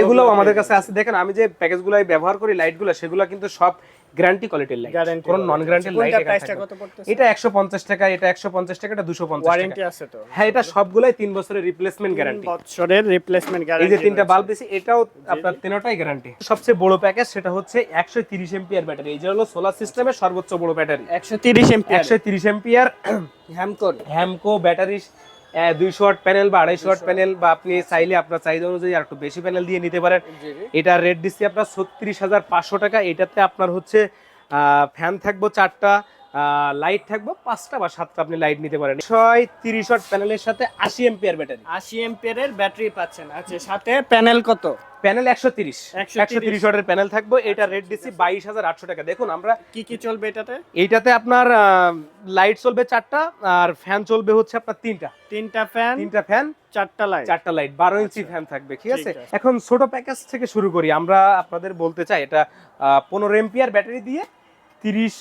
এগুলো আমাদের কাছে আছে। দেখেন আমি যে প্যাকেজগুলো ব্যবহার করি লাইটগুলো সেগুলো কিন্তু সব গ্যারান্টি কোয়ালিটির লাইট কোন নন গ্যারান্টি লাইট এটা 150 টাকা এটা 150 টাকা এটা 250 ওয়ারেন্টি আছে তো? হ্যাঁ এটা সবগুলাই 3 বছরের রিপ্লেসমেন্ট গ্যারান্টি বছরের রিপ্লেসমেন্ট গ্যারান্টি এই যে তিনটা বাল্ব দিছি এটাও আপনার তিনটাই গ্যারান্টি সবচেয়ে বড় প্যাকেজ সেটা হচ্ছে 130 এম্পিয়ার ব্যাটারি। এই যে হলো সোলার সিস্টেমের সর্বোচ্চ বড় battery. 130 ampere 130 ampere Hamko Hamko battery দুইশো ওয়াট প্যানেল বা আড়াইশো ওয়াট প্যানেল বা আপনি চাইলে আপনার চাহিদা অনুযায়ী আর একটু বেশি প্যানেল দিয়ে নিতে পারেন। এটা রেট দিচ্ছি আপনার ছত্রিশ হাজার পাঁচশো টাকা। এটাতে আপনার হচ্ছে ফ্যান থাকব চারটা লাইট থাকব পাঁচটা বা সাতটা আপনি লাইট নিতে পারেন। ছয় তিরিশ ওয়াট প্যানেলের সাথে আশি এম্পিয়ার ব্যাটারি 80 এমপিআর ব্যাটারি পাচ্ছেন। আচ্ছা সাথে প্যানেল কত? প্যানেল একশো তিরিশ। 130 একশো তিরিশ ওয়াটের প্যানেল থাকব। এটা রেট দিচ্ছি বাইশ হাজার আটশো টাকা। দেখুন আমরা কি কি চলবে এটাতে? এইটাতে আপনার লাইট চলবে চারটা আর ফ্যান চলবে হচ্ছে আপনার তিনটা। তিনটা ফ্যান তিনটা ফ্যান চারটা লাইট চারটা লাইট বারো ইঞ্চি ফ্যান থাকবে ঠিক আছে? ঠিক আছে। এখন ছোট প্যাকেজ থেকে শুরু করি। আমরা আপনাদের বলতে চাই এটা পনেরো এম্পিয়ার ব্যাটারি দিয়ে তিরিশ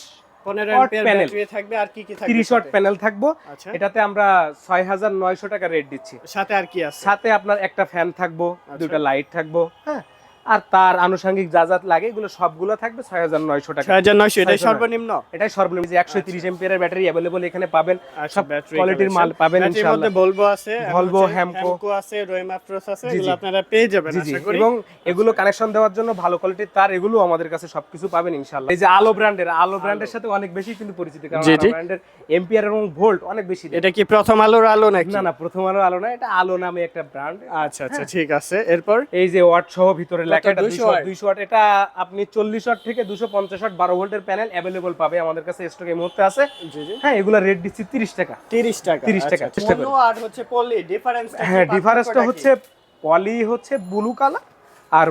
15 Watt এমপিআর panel। ব্যাটারি থাকবে আর কি কি থাকবে তিরিশ ওয়াট প্যানেল থাকব। আচ্ছা। এটাতে আমরা ছয় হাজার নয়শো টাকা রেট দিচ্ছি। সাথে আর কি আছে? সাথে আপনার একটা ফ্যান থাকব আচ্ছা। দুটা লাইট থাকব হ্যাঁ? আর তার আনুষঙ্গিক যা যা লাগে এগুলো সবগুলো থাকবে ছয় হাজার নয়শো টাকা। 6900 এটাই সর্বনিম্ন? এটাই সর্বনিম্ন যে একশো তিরিশ এম্পিয়ারের ব্যাটারি অ্যাভেলেবল এখানে পাবেন। আচ্ছা সব কোয়ালিটির মাল পাবেন ইনশাআল্লাহ। ভলভো আছে Hamco। Hamco আছে রোয়েমাপ্রোস আছে এগুলো আপনারা পেয়ে যাবেন আশা করি। এবং এগুলো কানেকশন দেওয়ার জন্য ভালো কোয়ালিটির তার এগুলো আমাদের কাছে সবকিছু পাবেন ইনশাআল্লাহ। এই যে আলো ব্র্যান্ডের আলো ব্র্যান্ডের সাথে অনেক বেশি কিন্তু পরিচিত কারণ আলো। ব্র্যান্ডের এম্পিয়ার এবং ভোল্ট অনেক বেশি এটা কি প্রথম আলোর আলো নাকি? না না প্রথম আলো আলো না এটা আলো নামে একটা ব্র্যান্ড আচ্ছা আচ্ছা ঠিক আছে। এরপর? এই যে ওয়াট সহ ভিতরে 200 দুইশো ওয়াট? এটা আপনি চল্লিশ ওয়াট থেকে দুশো পঞ্চাশ ওয়াট বারো ভোল্টের প্যানেল अवेलेबल পাবে আমাদের কাছে স্টক এই মুহূর্তে আছে। জি জি। হ্যাঁ এগুলো রেট দিচ্ছি তিরিশ টাকা। 30 টাকা 30 টাকা, আচ্ছা, চেষ্টা করি। আর হচ্ছে পলি ডিফারেন্স হ্যাঁ ডিফারেন্সটা হচ্ছে পলি হচ্ছে ব্লু কালার আর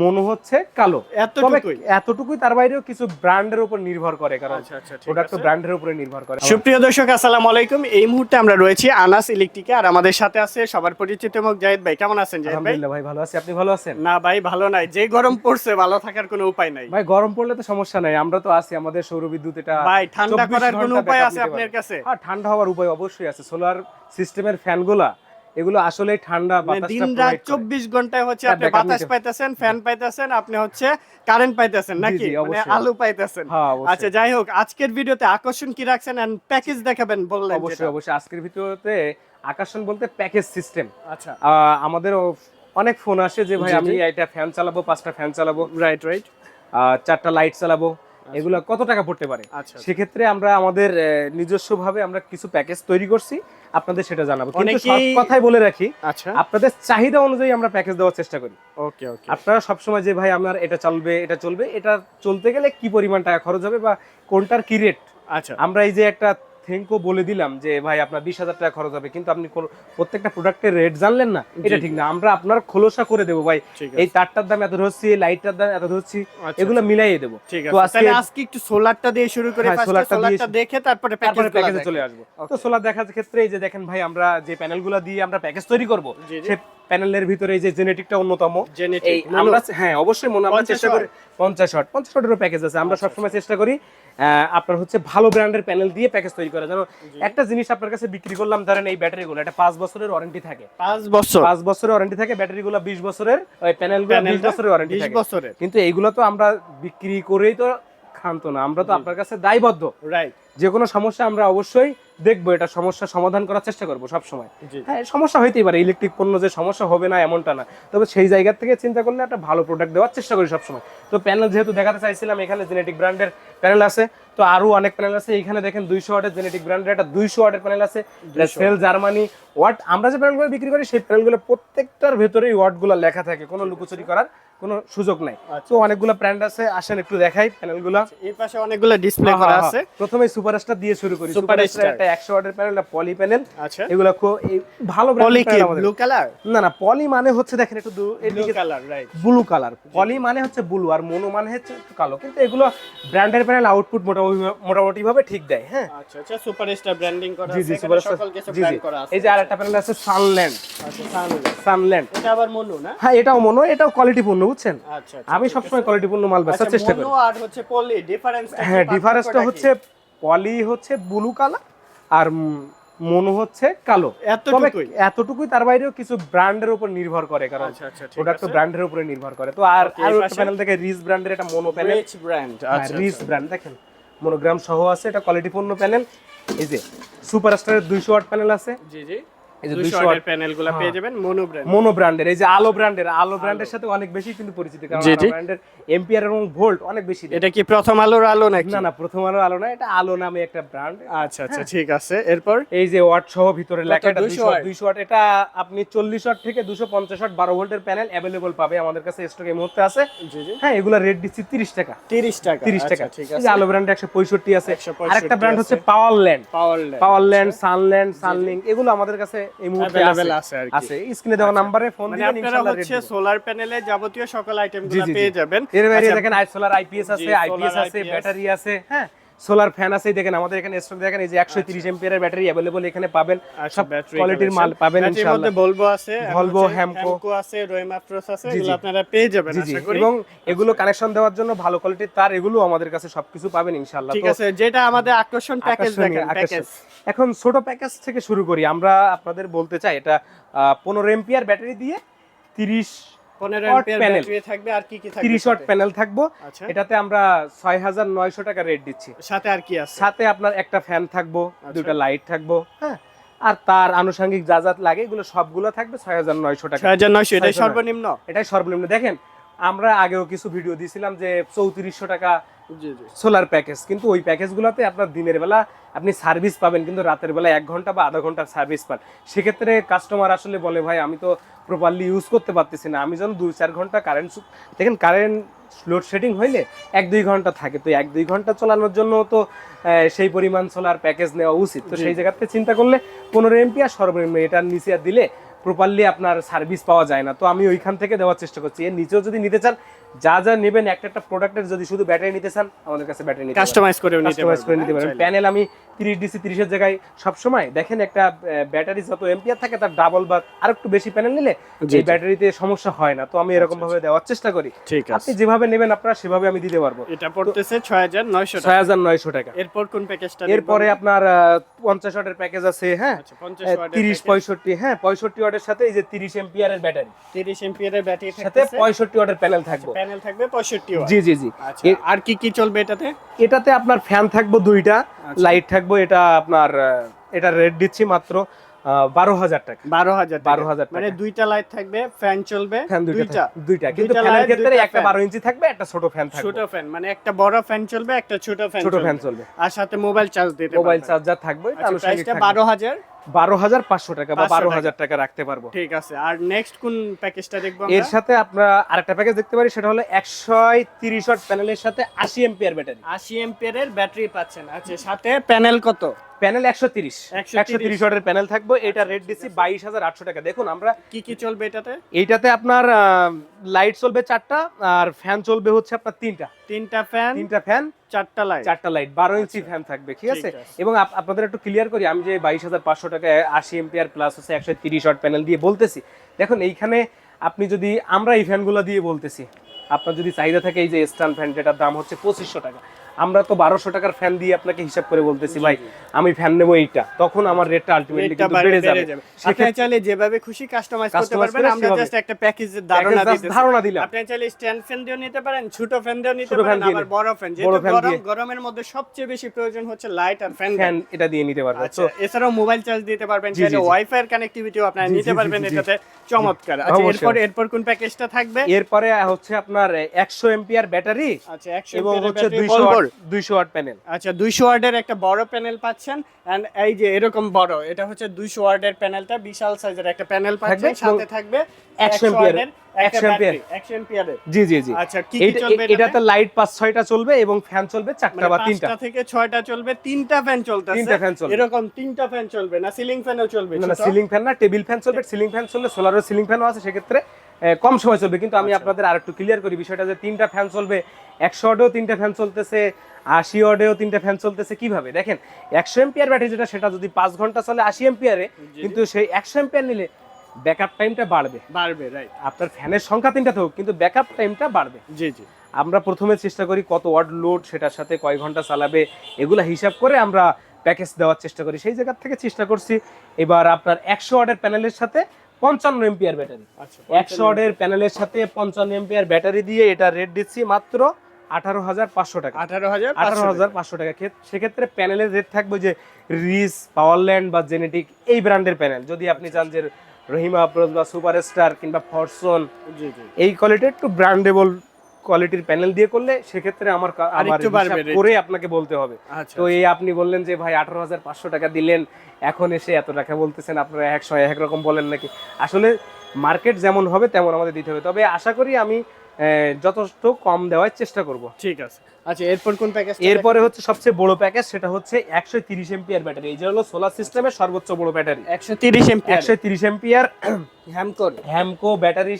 মনো হচ্ছে কালো। এতটুকুই। এতটুকুই তার বাইরেও কিছু ব্র্যান্ডের উপর নির্ভর করে কারণ আচ্ছা আচ্ছা প্রোডাক্ট তো ব্র্যান্ডের উপরে নির্ভর করে। সুপ্রিয় দর্শক আসসালামু আলাইকুম। এই মুহূর্তে আমরা রয়েছি আনাস ইলেকট্রিকে আর আমাদের সাথে আছে সবার পরিচিত মুখ জাহিদ ভাই। কেমন আছেন জাহিদ ভাই? আলহামদুলিল্লাহ ভাই ভালো আছি। আপনি ভালো আছেন? না ভাই ভালো নাই। যে গরম পড়ছে ভালো থাকার কোনো উপায় নাই। ভাই গরম পড়লে তো সমস্যা নাই। আমরা তো আছি আমাদের সৌর বিদ্যুৎ এটা ভাই ঠান্ডা করার কোনো উপায় আছে আপনার কাছে? হ্যাঁ ঠান্ডা হওয়ার উপায় অবশ্যই আছে। সোলার সিস্টেমের ফ্যানগুলা এগুলো আসলে ঠান্ডা মানে দিন রাত। চব্বিশ ঘন্টায় হচ্ছে হ্যাঁ, আপনি বাতাস পাইতেছেন ফ্যান পাইতেছেন আপনি হচ্ছে কারেন্ট পাইতেছেন নাকি? মানে। আলু পাইতেছেন। হ্যাঁ আচ্ছা যাই হোক আজকের ভিডিওতে আকর্ষণ কি রাখছেন এন্ড প্যাকেজ দেখাবেন বললেন অবশ্যই অবশ্যই। আজকের ভিডিওতে আকর্ষণ বলতে প্যাকেজ সিস্টেম আচ্ছা। আমাদের অনেক ফোন আসে যে ভাই আমি এটা ফ্যান চালাবো পাঁচটা ফ্যান চালাবো। রাইট রাইট চারটা লাইট চালাবো। এগুলো কত টাকা পড়তে পারে? আচ্ছা সেক্ষেত্রে আমরা আমাদের নিজস্ব ভাবে আমরা কিছু প্যাকেজ তৈরি করছি। আপনাদের সেটা জানাব। কিন্তু সব কথাই বলে রাখি আচ্ছা। আপনাদের চাহিদা অনুযায়ী আমরা প্যাকেজ দেওয়ার চেষ্টা করি। ওকে ওকে। আপনারা সবসময় যে ভাই আপনার এটা চলবে এটা চলবে এটা চলতে গেলে কি পরিমাণ টাকা খরচ হবে বা কোনটার কি রেট আচ্ছা। আমরা এই যে একটা থ্যাঙ্কও বলে দিলাম যে ভাই আপনার বিশ হাজার টাকা খরচ হবে। কিন্তু আপনি প্রত্যেকটা প্রোডাক্টের রেট জানলেন না? এটা ঠিক না। আমরা আপনার খোলসা করে দেবো ভাই। এই তারটার দাম এত ধরছি লাইটটার দাম এত ধরছি আচ্ছা, এগুলো মিলাইয়ে দেবো। তো আজকে- আজকে একটু সোলারটা দিয়ে শুরু করে হ্যাঁ, সোলারটা দেখে তারপরে প্যাকেজ চলে আসব। তো সোলার দেখার ক্ষেত্রে এই যে দেখেন ভাই আমরা যে প্যানেলগুলো দিয়ে আমরা প্যাকেজ তৈরি করব জি, জি। সে প্যানেলের ভিতরে এই যে জেনেটিকটা অন্যতম। আমরা হ্যাঁ অবশ্যই মনে আমরা চেষ্টা করি পঞ্চাশ শট পঞ্চাশ শটেরও প্যাকেজ আছে। আমরা সবসময় চেষ্টা করি আপনার হচ্ছে ভালো ব্র্যান্ডের প্যানেল দিয়ে প্যাকেজ তৈরি করা। যেন একটা জিনিস আপনার কাছে বিক্রি করলাম ধরেন এই ব্যাটারিগুলো এটা পাঁচ বছরের ওয়ারেন্টি থাকে। পাঁচ বছর। পাঁচ বছরের ওয়ারেন্টি থাকে ব্যাটারিগুলো বিশ বছরের ওই প্যানেলগুলো বিশ বছরের ওয়ারেন্টি 20 থাকে। বছরের। কিন্তু এইগুলো তো আমরা বিক্রি করেই তো খান্ত না আমরা তো আপনার কাছে দায়বদ্ধ। রাইট যে কোনো সমস্যা আমরা অবশ্যই দেখব এটা সমস্যা সমাধান করার চেষ্টা করব সব সময় হ্যাঁ সমস্যা হইতেই পারে ইলেকট্রিক পণ্য যে সমস্যা হবে না এমনটা না। তবে সেই জায়গা থেকে চিন্তা করলে একটা ভালো প্রোডাক্ট দেওয়ার চেষ্টা করি সবসময়। তো প্যানেল যেহেতু দেখাতে চাইছিলাম এখানে জেনেটিক ব্র্যান্ডের প্যানেল আছে। তো আরও অনেক প্যানেল আছে এখানে দেখেন দুইশো ওয়াটের জেনেটিক ব্র্যান্ডের একটা দুইশো ওয়াটের প্যানেল আছে। Cell Germany watt. আমরা যে প্যানেলগুলো বিক্রি করি সেই প্যানেলগুলো প্রত্যেকটার ভেতরেই ওয়াটগুলো লেখা থাকে কোনো লুকোচুরি করার কোনো সুযোগ নাই। আচ্ছা। তো অনেকগুলো ব্র্যান্ড আছে আসেন একটু দেখাই প্যানেলগুলো এই পাশে অনেকগুলো ডিসপ্লে করা আছে। প্রথমে সুপারস্টার দিয়ে শুরু করি। সুপারস্টার একটা 100 ওয়াটের প্যানেল পলি প্যানেল আচ্ছা। এগুলো খুব ভালো পলি কি? ব্লু কালার না না পলি মানে হচ্ছে দেখেন একটু blue colour right blue colour poly মানে হচ্ছে ব্লু আর মোনো মানে হচ্ছে একটু কালো। কিন্তু এগুলো ব্র্যান্ডের প্যানেল আউটপুট মোটামুটি মোটামুটি ভাবে ঠিক দেয় হ্যাঁ। আচ্ছা আচ্ছা সুপারস্টার ব্র্যান্ডিং করা আছে জি সুপারস্টার জি ব্র্যান্ড আছে। এই যে আরেকটা প্যানেল আছে সানল্যান্ড আচ্ছা সানলাইট সানল্যান্ড এটা আবার মনু না? হ্যাঁ এটাও মোনো এটাও কোয়ালিটি পূর্ণ বুঝছেন? আচ্ছা আমি সবসময় কোয়ালিটি পূর্ণ মাল বেচার আচ্ছা চেষ্টা করি। আর হচ্ছে পলি ডিফারেন্স হ্যাঁ ডিফারেন্সটা হচ্ছে পলি হচ্ছে ব্লু কালার আর মনো হচ্ছে কালো। তবে এতটুকুই? তার বাইরেও কিছু ব্র্যান্ডের উপর নির্ভর করে কারণ আচ্ছা আচ্ছা প্রোডাক্ট তো ব্র্যান্ডের উপরে নির্ভর করে। তো আর আর? প্যানেল থেকে রিস ব্র্যান্ডের একটা মনো প্যানেল রিচ ব্র্যান্ড আচ্ছা রিস ব্র্যান্ড দেখেন। মনোগ্রাম সহ আছে এটা কোয়ালিটি পূর্ণ প্যানেল এই যে সুপারস্টারের দুইশো ওয়াট প্যানেল আছে। জি জি। এই যে 200 ওয়াটের প্যানেলগুলো পেয়ে হ্যাঁ। যাবেন মনো ব্র্যান্ড মনো ব্র্যান্ডের এই যে আলো ব্র্যান্ডের আলো ব্র্যান্ডের সাথে অনেক বেশি কিন্তু পরিচিত কারণ আলো ব্র্যান্ডের এম্পিয়ার এবং ভোল্ট অনেক বেশি এটা কি প্রথম আলোর আলো নাকি? না না প্রথম আলো আলো না এটা আলো নামে একটা ব্র্যান্ড আচ্ছা আচ্ছা ঠিক আছে। এরপর? এই যে ওয়াট সহ ভিতরে লেখা এটা 200 দুইশো ওয়াট? এটা আপনি চল্লিশ ওয়াট থেকে দুশো পঞ্চাশ ওয়াট বারো ভোল্টের প্যানেল অ্যাভেলেবল পাবে আমাদের কাছে স্টক এই মুহূর্তে আছে। জি জি। হ্যাঁ এগুলো রেট দিচ্ছি তিরিশ টাকা। 30 টাকা তিরিশ টাকা। আচ্ছা, ঠিক আছে। আলো ব্র্যান্ড একশো পঁয়ষট্টি আছে। 165 আরেকটা ব্র্যান্ড হচ্ছে আছে। Power land power power land Sunland সানলিং এগুলো আমাদের কাছে এই মুহূর্তে আছে আছে। স্ক্রিনে দেওয়া নাম্বারে ফোন মানে দিবেন আপনারা ইনশাআল্লাহ হচ্ছে সোলার প্যানেলে যাবতীয় সকল আইটেমগুলো জি, জি, পেয়ে যাবেন। এর বাইরে আচ্ছা, দেখেন আই সোলার আইপিএস আছে আইপিএস আছে ব্যাটারি আছে হ্যাঁ? সোলার ফ্যান আছে দেখেন আমাদের এখানে স্টক দেখেন এই যে 130 এম্পিয়ারের ব্যাটারি अवेलेबल এখানে পাবেন। আচ্ছা, সব কোয়ালিটির মাল পাবেন ইনশাআল্লাহ। এর মধ্যে বলব আছে ভলভো হ্যামকো হ্যামকো আছে রয়মাপ্রোস আছে এগুলো আপনারা পেয়ে যাবেন আশা করি। এবং এগুলো কানেকশন দেওয়ার জন্য ভালো কোয়ালিটির তার এগুলো আমাদের কাছে সবকিছু পাবেন ইনশাআল্লাহ। ঠিক আছে যেটা আমাদের আকর্ষণ প্যাকেজ দেখেন প্যাকেজ এখন ছোট প্যাকেজ থেকে শুরু করি আমরা আপনাদের বলতে চাই এটা 15 এম্পিয়ার ব্যাটারি দিয়ে 30 সাথে? আপনার একটা ফ্যান থাকব দুটা লাইট থাকব হ্যাঁ? আর তার আনুষঙ্গিক যা যা লাগে এগুলো সবগুলো থাকবে ছয় হাজার নয়শো টাকা সর্বনিম্ন? এটাই সর্বনিম্ন। দেখেন আমরা আগেও কিছু ভিডিও দিয়েছিলাম যে 3400 টাকা সোলার প্যাকেজ কিন্তু ওই প্যাকেজগুলোতে আপনার দিনের বেলা আপনি সার্ভিস পাবেন কিন্তু রাতের বেলা এক ঘণ্টা বা আধা ঘণ্টার সার্ভিস পান। সেক্ষেত্রে কাস্টমার আসলে বলে ভাই আমি তো প্রপারলি ইউজ করতে পারতেছি না। আমি যখন দুই চার ঘণ্টা কারেন্ট দেখেন কারেন্ট লোডশেডিং হইলে এক দুই ঘণ্টা থাকে। তো এক দুই ঘণ্টা চালানোর জন্য তো সেই পরিমাণ সোলার প্যাকেজ নেওয়া উচিত। তো সেই জায়গাতে চিন্তা করলে পনেরো এমপি আর সর্বনিম্ন এটার নিচে দিলে প্রপারলি আপনার সার্ভিস পাওয়া যায় না। তো আমি ওইখান থেকে দেওয়ার চেষ্টা করছি। এর নিচেও যদি নিতে চান যা যা নেবেন একটা একটা প্রোডাক্টের যদি শুধু ব্যাটারি নিতে চান আমাদের কাছে ব্যাটারি নিতে কাস্টমাইজ করে নিতে কাস্টমাইজ করে নিতে পারেন প্যানেল আমি তিরিশ ডিসি তিরিশের জায়গায় সবসময় দেখেন একটা ব্যাটারি যত এম্পিয়ার থাকে তার ডাবল বা আর একটু বেশি প্যানেল নিলে জি, এই ব্যাটারিতে সমস্যা হয় না। তো আমি এরকম ভাবে দেওয়ার চেষ্টা করি। ঠিক আছে। আপনি যেভাবে নেবেন আপনারা সেভাবে আমি দিতে পারব। এটা পড়তেছে 6900 টাকা। ছয় হাজার নয়শো টাকা। এরপর কোন প্যাকেজটা এরপরে আপনার পঞ্চাশ ওয়াটের প্যাকেজ আছে হ্যাঁ? আচ্ছা 50 ওয়াটের তিরিশ পঁয়ষট্টি হ্যাঁ পঁয়ষট্টি ওয়াটের সাথে এই যে তিরিশ এম্পিয়ারের ব্যাটারি 30 এম্পিয়ারের ব্যাটারি সাথে পঁয়ষট্টি ওয়াটের প্যানেল থাকবে। প্যানেল থাকবে 65 ওয়াট। জি জি জি। আচ্ছা আর কি কি চলবে এটাতে? এটাতে আপনার ফ্যান থাকব দুইটা। আচ্ছা। লাইট থাকব এটা আপনার এটা রেট দিচ্ছি মাত্র বারো হাজার টাকা। বারো হাজার বারো হাজার মানে দুইটা লাইট থাকবে ফ্যান চলবে ফ্যান দুইটা দুইটা। কিন্তু ফ্যানের ক্ষেত্রে একটা বারো ইঞ্চি থাকবে একটা ছোট ফ্যান থাকবে। ছোট ফ্যান মানে একটা বড় ফ্যান চলবে একটা ছোট ফ্যান ছোট ফ্যান চলবে। আর সাথে মোবাইল চার্জ দিতে মোবাইল চার্জার থাকবে আচ্ছা প্রাইসটা থাকবে। 12000 বারো হাজার পাঁচশো টাকা বা বারো হাজার টাকা। রাখতে পারব। ঠিক আছে আর নেক্সট কোন প্যাকেজটা দেখব এর সাথে আপনারা আরেকটা প্যাকেজ দেখতে পারি সেটা হলো একশো তিরিশ প্যানেলের সাথে আশি এম্পিয়ার ব্যাটারি 80 এম্পিয়ারের ব্যাটারি পাচ্ছেন। আচ্ছা সাথে প্যানেল কত? প্যানেল একশো তিরিশ। একশো তিরিশ। ওয়াটের প্যানেল থাকবে। এটা রেট দিচ্ছি বাইশ হাজার আটশো টাকা। দেখুন আমরা কি কি চলবে এটাতে? এইটাতে আপনার লাইট চলবে চারটা আর ফ্যান চলবে হচ্ছে আপনার তিনটা। তিনটা ফ্যান তিনটা ফ্যান চারটা লাইট চারটা লাইট বারো ইঞ্চি ফ্যান থাকবে ঠিক আছে? এবং আপনাদের একটু ক্লিয়ার করি আমি যে বাইশ হাজার পাঁচশো টাকায় আশি এম্পিয়ার প্লাস হচ্ছে একশো তিরিশ ওয়াট প্যানেল দিয়ে বলতেছি। দেখুন এইখানে আপনি যদি আমরা এই ফ্যানগুলো দিয়ে বলতেছি আপনার যদি চাহিদা থাকে এই যে স্ট্যান্ড ফ্যান যেটার দাম হচ্ছে পঁচিশশো টাকা। আমরা তো বারোশো টাকার ফ্যান দিয়ে আপনাকে হিসাব করে বলতেছি ভাই আমি ফ্যান নেব এইটা। তখন আমার রেটটা আলটিমেটলি কিন্তু বেড়ে যাবে। আপনি চাইলে যেভাবে খুশি কাস্টমাইজ করতে পারবেন আমরা জাস্ট একটা প্যাকেজের ধারণা দিতেছি। ধারণা দিলাম। আপনি চাইলে স্ট্যান্ড ফ্যান দিয়েও নিতে পারেন ছোট ফ্যান দিয়েও নিতে পারেন আবার বড় ফ্যান গরম গরমের মধ্যে সবচেয়ে বেশি প্রয়োজন হচ্ছে লাইট আর ফ্যান ফ্যান এটা দিয়ে নিতে পারবে আচ্ছা এছাড়াও মোবাইল চার্জ দিতে পারবেন চাইলে। ওয়াইফাই এর কানেক্টিভিটিও আপনারা জি, নিতে পারবেন। এটাতে। চমৎকার। আচ্ছা। এরপর এরপর কোন প্যাকেজটা থাকবে? এরপরে হচ্ছে আপনার একশো এম্পিয়ার ব্যাটারি আচ্ছা 100 এবং হচ্ছে ব্যাটারি ওয়াট প্যানেল আচ্ছা একটা বড় প্যানেল পাচ্ছেন এন্ড এই যে এরকম বড় এটা হচ্ছে প্যানেলটা বিশাল সাইজের একটা প্যানেল পাচ্ছেন সাথে থাকবে 100 একশো ampere, ওয়ার্ডের 100 ampere। ব্যাটারি একশো এম্পিয়ারের জি জি জি। আচ্ছা কি কি চলবে এটাতে? লাইট পাঁচ ছয়টা চলবে এবং ফ্যান চলবে চারটা মানে বা তিনটা। পাঁচটা থেকে ছয়টা চলবে তিনটা ফ্যান চলতেছে। তিনটা fan চলবে। এরকম তিনটা ফ্যান চলবে না সিলিং ফ্যানও চলবে না সিলিং ফ্যান না টেবিল ফ্যান চলবে সিলিং ফ্যান চললে সোলারের সিলিং ফ্যানও আছে সেক্ষেত্রে কম সময় চলবে কিন্তু আমি আচ্ছা। আপনাদের আর একটু ক্লিয়ার করি বিষয়টা যে তিনটা ফ্যান চলবে একশো অডেও তিনটা ফ্যান চলতেছে আশি অডেও তিনটা ফ্যান চলতেছে কীভাবে? দেখেন একশো এম্পিয়ার ব্যাটারি যেটা সেটা যদি পাঁচ ঘণ্টা চলে আশি এম্পিয়ারে কিন্তু সেই একশো এম্পিয়ার নিলে ব্যাকআপ টাইমটা বাড়বে। বাড়বে রাইট আপনার ফ্যানের সংখ্যা তিনটা থাকুক কিন্তু ব্যাকআপ টাইমটা বাড়বে। জি জি। আমরা প্রথমে চেষ্টা করি কত ওয়াট লোড সেটার সাথে কয় ঘণ্টা চালাবে এগুলা হিসাব করে আমরা প্যাকেজ দেওয়ার চেষ্টা করি। সেই জায়গার থেকে চেষ্টা করছি এবার আপনার একশো ওয়াটের প্যানেলের সাথে পঞ্চান্ন এম্পিয়ার ব্যাটারি আচ্ছা একশো ওয়াটের প্যানেলের সাথে পঞ্চান্ন এমপিয়ার ব্যাটারি দিয়ে এটা রেট দিচ্ছি মাত্র আঠারো হাজার পাঁচশো টাকা। আঠারো হাজার আঠারো হাজার পাঁচশো টাকা। ক্ষেত- সেক্ষেত্রে প্যানেলের রেট থাকবে যে রিস পাওয়ারল্যান্ড বা জেনেটিক এই ব্র্যান্ডের প্যানেল যদি আপনি চান যে রহিমা আফরোজ বা সুপারস্টার কিংবা ফরসন এই কোয়ালিটি একটু ব্র্যান্ডেবল কোয়ালিটির প্যানেল দিয়ে করলে সেক্ষেত্রে আমার। করে আপনাকে বলতে হবে। আচ্ছা তো এই আপনি বললেন যে ভাই আঠারো হাজার পাঁচশো টাকা দিলেন এখন এসে এত টাকা বলতেছেন আপনারা একশো এক রকম বলেন নাকি? আসলে মার্কেট যেমন হবে তেমন আমাদের দিতে হবে। তবে আশা করি আমি যথেষ্ট কম দেওয়ার চেষ্টা করব। ঠিক আছে। আচ্ছা এরপর কোন প্যাকেজ এরপরে হচ্ছে সবচেয়ে বড় প্যাকেজ সেটা হচ্ছে একশো তিরিশ এমপিআর ব্যাটারি। এই যে হলো সোলার সিস্টেমের সর্বোচ্চ বড় ব্যাটারি। একশো তিরিশ এমপি একশো তিরিশ এমপিআর হ্যামকোর হ্যামকো ব্যাটারি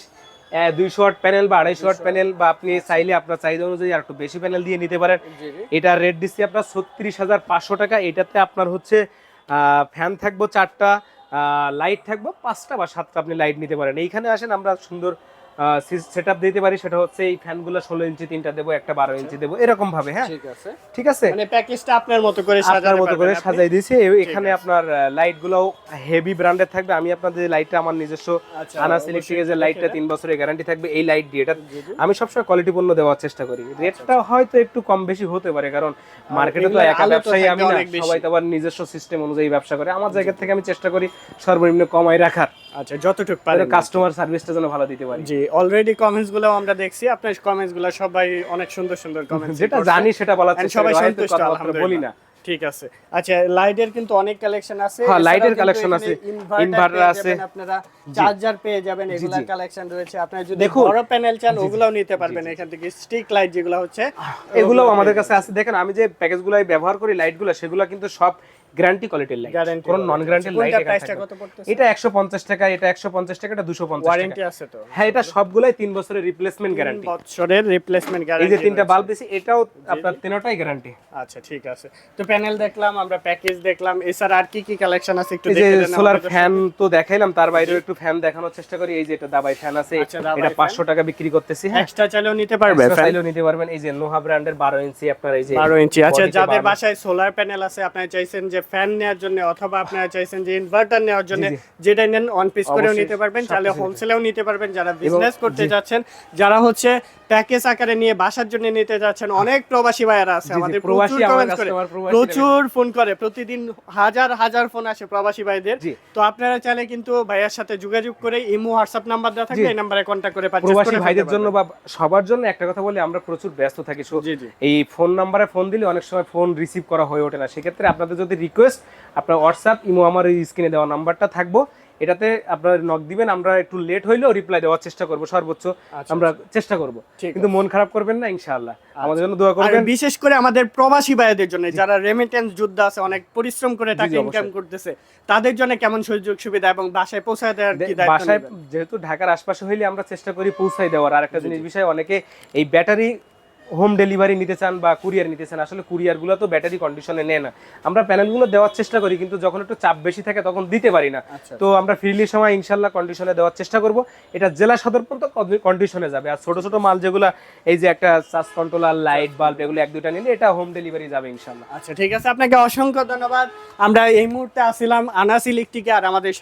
দুইশো ওয়াট প্যানেল বা আড়াইশো ওয়াট প্যানেল বা আপনি চাইলে আপনার চাহিদা অনুযায়ী আর একটু বেশি প্যানেল দিয়ে নিতে পারেন। এটা রেট দিচ্ছি আপনার ছত্রিশ হাজার পাঁচশো টাকা। এটাতে আপনার হচ্ছে ফ্যান থাকব চারটা লাইট থাকব পাঁচটা বা সাতটা আপনি লাইট নিতে পারেন। এইখানে আসেন আমরা সুন্দর সেট আপ দিতে পারি সেটা হচ্ছে এই ফ্যানগুলো ষোলো ইঞ্চি তিনটা দেবো একটা বারো ইঞ্চি দেবো এরকম ভাবে হ্যাঁ? ঠিক আছে। মানে প্যাকেজটা আপনার মতো করে আপনার মতো করে সাজাই দিয়েছি। এখানে আপনার হেভি ব্র্যান্ডের থাকবে। আমি আপনাদের লাইটটা আমার নিজস্ব আচ্ছা, আনাস ইলেকট্রিকের যে লাইটটা তিন বছরের গ্যারান্টি থাকবে এই লাইট দিয়ে। এটা। আমি সবসময় কোয়ালিটি পণ্য দেওয়ার চেষ্টা করি। রেটটা হয়তো একটু কম বেশি হতে পারে কারণ মার্কেটে তো একা ব্যবসায়ী আমি না সবাই তো আবার নিজস্ব সিস্টেম অনুযায়ী ব্যবসা করে। আমার জায়গা থেকে আমি চেষ্টা করি সর্বনিম্ন কমাই রাখার। আচ্ছা যতটুকু পারেন কাস্টমার সার্ভিসটা যেন ভালো দিতে পারি। জি অলরেডি কমেন্টসগুলো আমরা দেখছি। আপনার কমেন্টসগুলো সবাই অনেক সুন্দর সুন্দর কমেন্টস যেটা জানি সেটা And সবাই করি সন্তুষ্ট, আলহামদুলিল্লাহ। বলি না। ঠিক আছে। আচ্ছা লাইটের কিন্তু অনেক কালেকশন আছে। হ্যাঁ, লাইটের এখানে আছে, পেয়ে আছে। আপনারা চার্জার পেয়ে যাবেন এগুলা কালেকশন রয়েছে। আপনারা যদি। বড় প্যানেল চান ওগুলাও নিতে পারবেন এখান থেকে। স্টিক লাইট যেগুলো হচ্ছে এগুলো আমাদের কাছে আছে। দেখেন আমি যে প্যাকেজগুলো ব্যবহার করি লাইটগুলো সেগুলো কিন্তু সব গ্যারান্টি কোয়ালিটির লাইট কোনো নন গ্যারান্টি লাইট কোনটা প্রাইসটা কত পড়তেছে? এটা একশো পঞ্চাশ টাকা এটা একশো পঞ্চাশ টাকা এটা দুশো পঞ্চাশ টাকা। ওয়ারেন্টি আছে তো। হ্যাঁ এটা সবগুলাই তিন বছরের রিপ্লেসমেন্ট গ্যারান্টি বছরের রিপ্লেসমেন্ট গ্যারান্টি এই যে তিনটা বাল্ব দিছি এটাও আপনার তিনটাই গ্যারান্টি আচ্ছা ঠিক আছে। তো প্যানেল দেখলাম আমরা প্যাকেজ দেখলাম। এছাড়া আর কি কি কালেকশন আছে একটু দেখে দেন সোলার ফ্যান তো দেখাইলাম তার বাইরেও একটু ফ্যান দেখানোর চেষ্টা করি। এই যে এটা দাবাই ফ্যান আছে আচ্ছা, এটা fan। পাঁচশো টাকা বিক্রি করতেছি হ্যাঁ। এক্সট্রা চাইলেও নিতে পারবে Extra চাইলেও নিতে পারবেন। এই যে নোহা ব্র্যান্ডের বারো ইঞ্চি আপনার এই যে বারো ইঞ্চি। আচ্ছা যাদের বাসায় সোলার প্যানেল আছে আপনারা চাইছেন যে ফ্যান নেওয়ার জন্য অথবা আপনারা চাইছেন যে ইনভার্টার নেওয়ার জন্য যেটা নেন অন পিস করেও নিতে পারবেন চাইলে হোলসেলেও নিতে পারবেন যারা বিজনেস করতে যাচ্ছেন যারা হচ্ছে প্যাকেজ আকারে নিয়ে বাসার জন্য নিতে যাচ্ছেন অনেক প্রবাসী ভাইয়েরা আছে আমাদের প্রচুর comments করে প্রচুর ফোন করে প্রতিদিন হাজার হাজার ফোন আসে প্রবাসী ভাইদের। তো আপনারা চাইলে কিন্তু ভাইয়ার সাথে যোগাযোগ করে ইমো হোয়াটসঅ্যাপ নাম্বার দেওয়া থাকবে জি। এই নাম্বারে কন্ট্যাক্ট করে purchase প্রবাসী ভাইদের জন্য বা সবার জন্য একটা কথা বলি আমরা প্রচুর ব্যস্ত থাকি। এই ফোন নাম্বারে ফোন দিলে অনেক সময় ফোন রিসিভ করা হয়ে ওঠে না। সেক্ষেত্রে আপনাদের যদি রিকোয়েস্ট আপনার হোয়াটসঅ্যাপ ইমো আমার এই স্ক্রিনে দেওয়া নাম্বারটা থাকব। এটাতে আপনারা নক দিবেন আমরা একটু লেট হইলেও রিপ্লাই দেওয়ার চেষ্টা করব সর্বোচ্চ আমরা চেষ্টা করব। কিন্তু মন খারাপ করবেন না ইনশাআল্লাহ। আমাদের জন্য দোয়া করবেন। বিশেষ করে আমাদের প্রবাসী ভাইদের জন্য যারা রেমিটেন্স যোদ্ধা আছে অনেক পরিশ্রম করে টাকা ইনকাম করতেছে তাদের জন্য কেমন সুযোগ সুবিধা এবং বাসায় পৌঁছায় দেওয়ার কি দায়িত্ব বাসায় যেহেতু ঢাকার আশপাশে হইলে আমরা চেষ্টা করি পৌঁছায় দেওয়ার। আর একটা জিনিস বিষয় অনেকে এই ব্যাটারি হোম ডেলিভারি নিতে চান বা কুরিয়ার নিতে চান আসলে কুরিয়ারগুলো তো ব্যাটারি কন্ডিশনে নেয় না। আমরা প্যানেলগুলো দেওয়ার চেষ্টা করি কিন্তু যখন একটু চাপ বেশি থাকে তখন দিতে পারি না। আচ্ছা। তো আমরা ফ্রিলি সময় ইনশাল্লাহ কন্ডিশনে দেওয়ার চেষ্টা করব। এটা জেলা সদর পর্যন্ত কন্ডিশনে যাবে। আর ছোট ছোট মাল যেগুলো এই যে একটা সাস কন্ট্রোলার লাইট বাল্ব এগুলো এক দুইটা নিলে এটা হোম ডেলিভারি যাবে ইনশাল্লাহ আচ্ছা ঠিক আছে। আপনাকে অসংখ্য ধন্যবাদ। আমরা এই মুহূর্তে আসছিলাম আনাস ইলেকট্রিকে আর আমাদের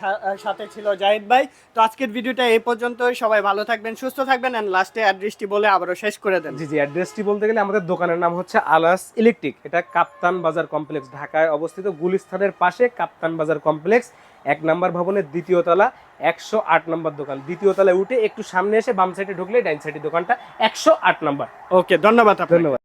সাথে ছিল জাহিদ ভাই। তো আজকের ভিডিওটা এই পর্যন্ত সবাই ভালো থাকবেন সুস্থ থাকবেন এন্ড লাস্টে অ্যাড্রেসটি বলে আবারও শেষ করে দেন। জি জি অ্যাড্রেসটি বলতে গেলে আমাদের দোকানের নাম হচ্ছে আলাস ইলেকট্রিক। এটা কাপ্তান বাজার কমপ্লেক্স ঢাকায় অবস্থিত গুলিস্থানের পাশে কাপ্তান বাজার কমপ্লেক্স। এক নাম্বার ভবনের দ্বিতীয় তলা একশো আট নম্বর দোকান। দ্বিতীয় তলায় উঠে একটু সামনে এসে বাম সাইডে ঢুকলে ডাইন সাইডের দোকানটা একশো আট নম্বর। ওকে ধন্যবাদ ধন্যবাদ।